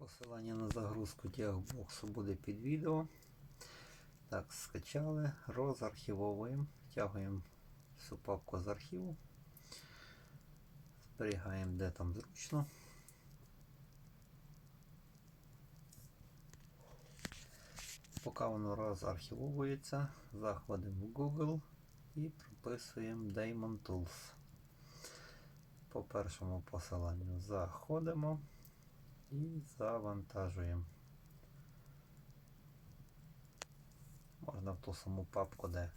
Посилання на загрузку тягбоксу буде під відео. Так, скачали, розархівовуємо, втягуємо всю папку з архіву. Зберігаємо де там зручно. Поки воно розархівовується, заходимо в Google і прописуємо Daemon Tools. По першому посиланню заходимо і завантажуємо. Можна в ту саму папку, де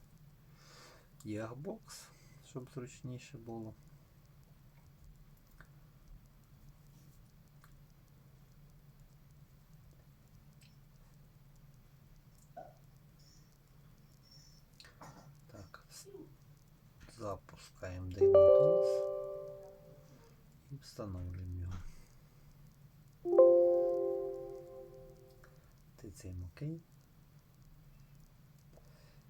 Ягбокс, щоб зручніше було. Так, запускаємо Daemon Tools і встановлюємо його. Тицяємо ОК.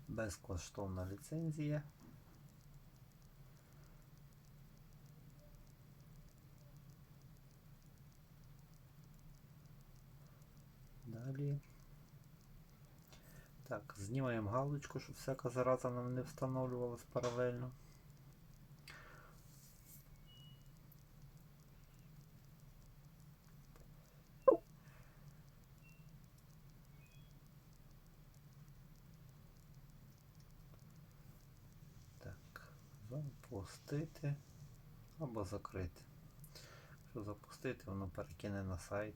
Безкоштовна ліцензія. Далі. Так, знімаємо галочку, щоб всяка зараза нам не встановлювалась паралельно. Так, запустити або закрити. Якщо запустити, воно перекине на сайт.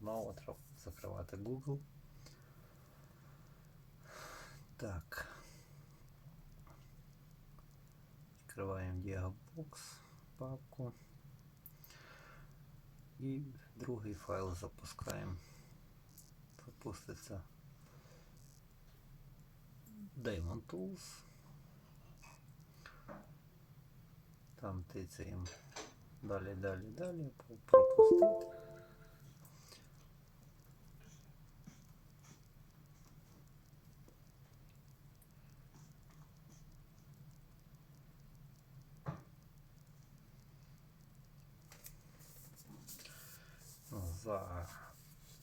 Знову треба закривати Google. Так. Відкриваємо Diabox папку. І другий файл запускаємо. Запуститься Daemon Tools. Там тицяємо далі, далі, далі, пропустити.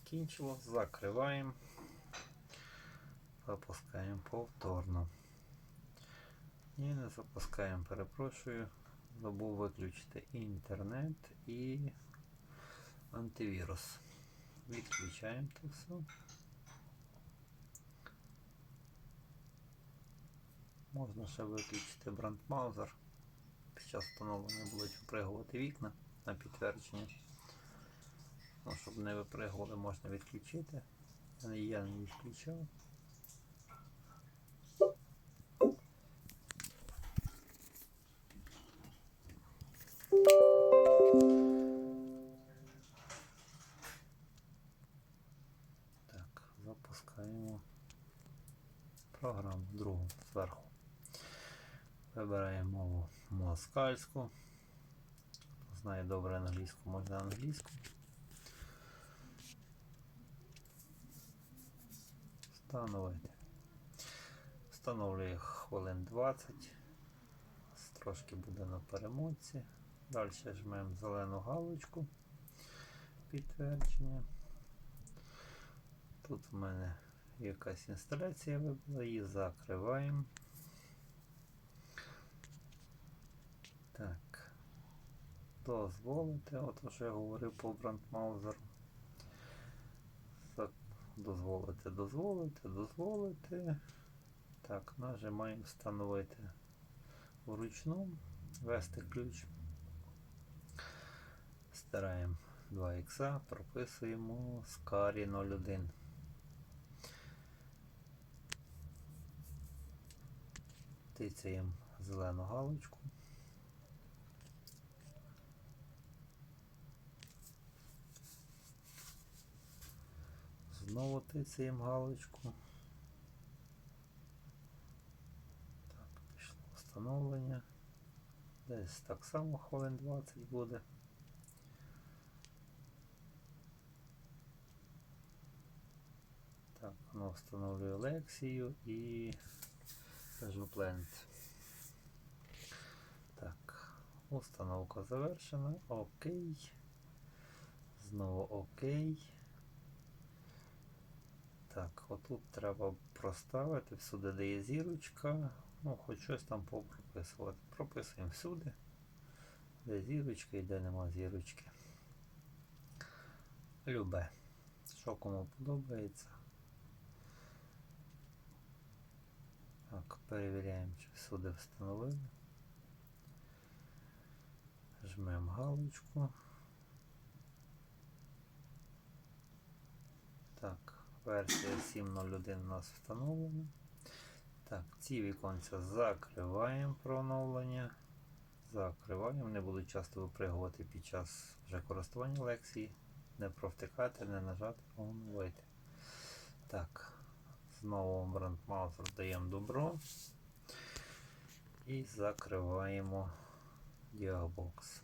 Закінчило, закриваємо, запускаємо повторно. І не запускаємо, перепрошую, забув виключити інтернет і антивірус. Відключаємо це все. Можна ще виключити брандмаузер. Під час встановлення будуть випригувати вікна на підтвердження. Ну, щоб не випригували, можна відключити. Я не відключав. Запускаємо програму другу зверху. Вибираємо мову москальську. Знає добре англійську, можна англійську. Встановити. Встановлює хвилин 20. Трошки буде на перемотці. Далі жмемо зелену галочку. Підтвердження. Тут в мене якась інсталяція вибула, її закриваємо. Так. Дозволити, от я говорив по брандмаузеру. Дозволити, дозволити, дозволити. Так, нажимаємо встановити вручну, ввести ключ. Стираємо 2 х прописуємо скарі 01. Тицяємо зелену галочку. Знову тицяємо галочку. Так, пішло встановлення. Десь так само хвилин 20 буде. Так, воно встановлює лекцію і кажу Planet. Так, установка завершена. Окей. Знову окей. Так, отут треба проставити всюди, де є зірочка. Ну, хоч щось там попрописувати. Прописуємо всюди. Де зірочка і де нема зірочки. Любе. Що кому подобається. Так, перевіряємо, чи всюди встановили. Жмемо галочку. Так, версія 7.01 у нас встановлена. Так, ці віконця закриваємо про оновлення. Закриваємо, не буду часто випригувати під час вже користування лекції. Не провтикати, не нажати, оновити. Так, знову брандмаузер даємо добро. І закриваємо діабокс.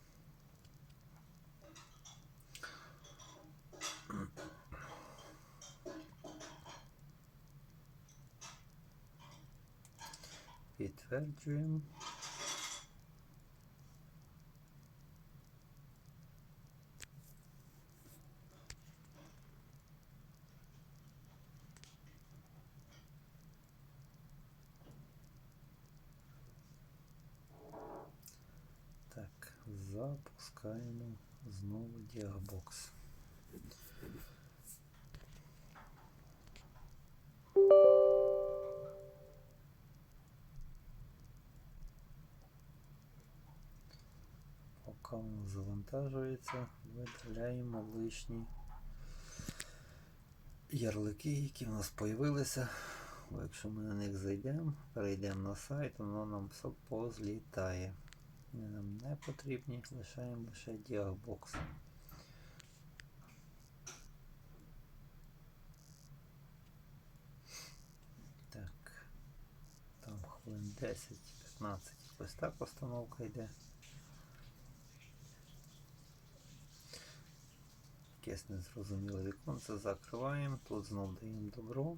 Підтверджуємо. Так, запускаємо знову діагбокс. Поки воно завантажується, видаляємо лишні ярлики, які в нас з'явилися. Якщо ми на них зайдемо, перейдемо на сайт, воно нам все позлітає. Вони нам не потрібні, лишаємо лише діагбокс. Так, там хвилин 10-15, ось так постановка йде. Якесь незрозуміле віконце закриваємо, тут знов даємо добро.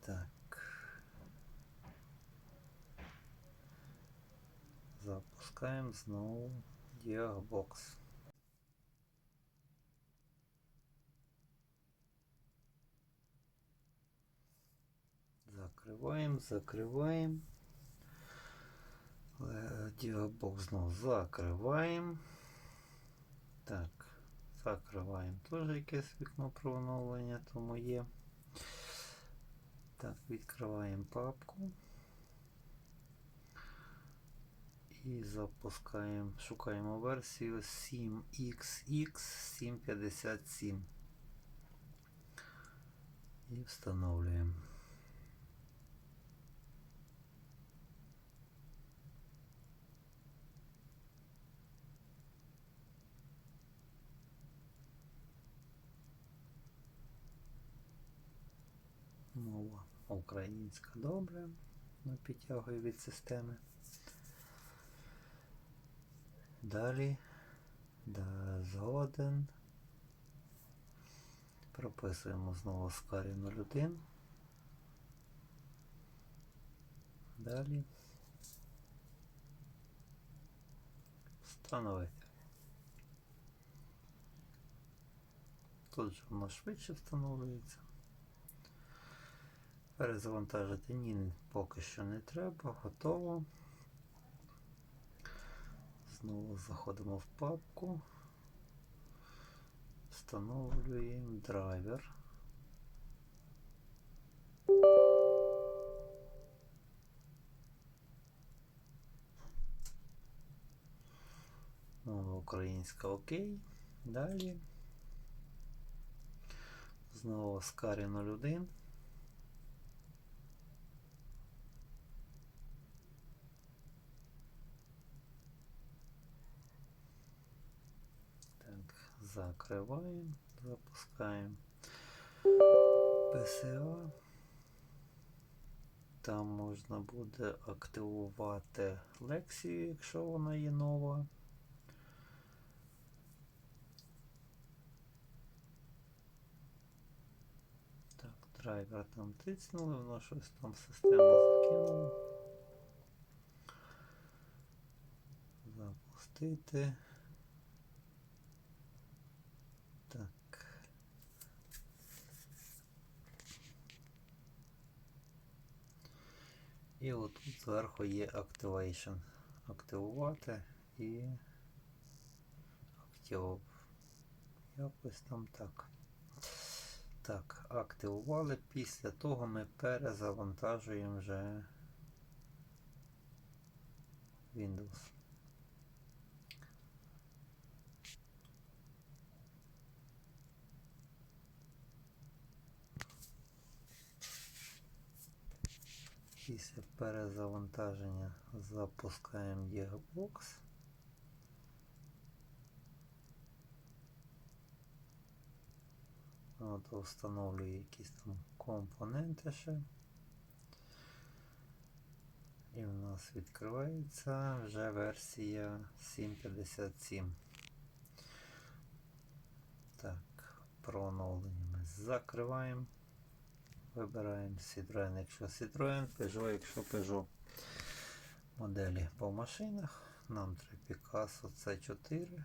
Так. Запускаємо знову діагбокс. Закриваємо, закриваємо. Е, знову закриваємо. Так, закриваємо теж якесь вікно про оновлення, тому є. Так, відкриваємо папку. І запускаємо, шукаємо версію 7XX757. І встановлюємо. Мова українська добре, але підтягує від системи. Далі да, згоден. Прописуємо знову скарі 01. Далі. Встановити. Тут же воно швидше встановлюється. Перезавантажити ні поки що не треба, готово. Знову заходимо в папку, встановлюємо драйвер. Мова українська окей. Далі. Знову Скарі 01. Так, закриваємо, запускаємо PSA. Там можна буде активувати лексію, якщо вона є нова. Так, драйвер там тиснули, воно щось там систему закинуло. Запустити. І отут зверху є Activation. Активувати і актив. Якось там так. Так, активували. Після того ми перезавантажуємо вже Windows. Після перезавантаження запускаємо Diagbox. От, встановлюю якісь там компоненти ще. І в нас відкривається вже версія 7.57. Так, про оновлення ми закриваємо. Вибираємо Citroen, якщо Citroen, Peugeot, якщо Peugeot. Моделі по машинах. Нам треба Picasso C4.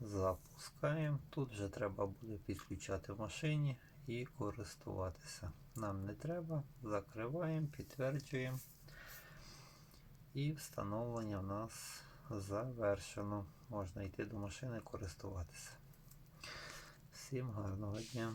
Запускаємо. Тут вже треба буде підключати в машині і користуватися. Нам не треба. Закриваємо, підтверджуємо. І встановлення в нас завершено. Можна йти до машини користуватися. Всім гарного дня!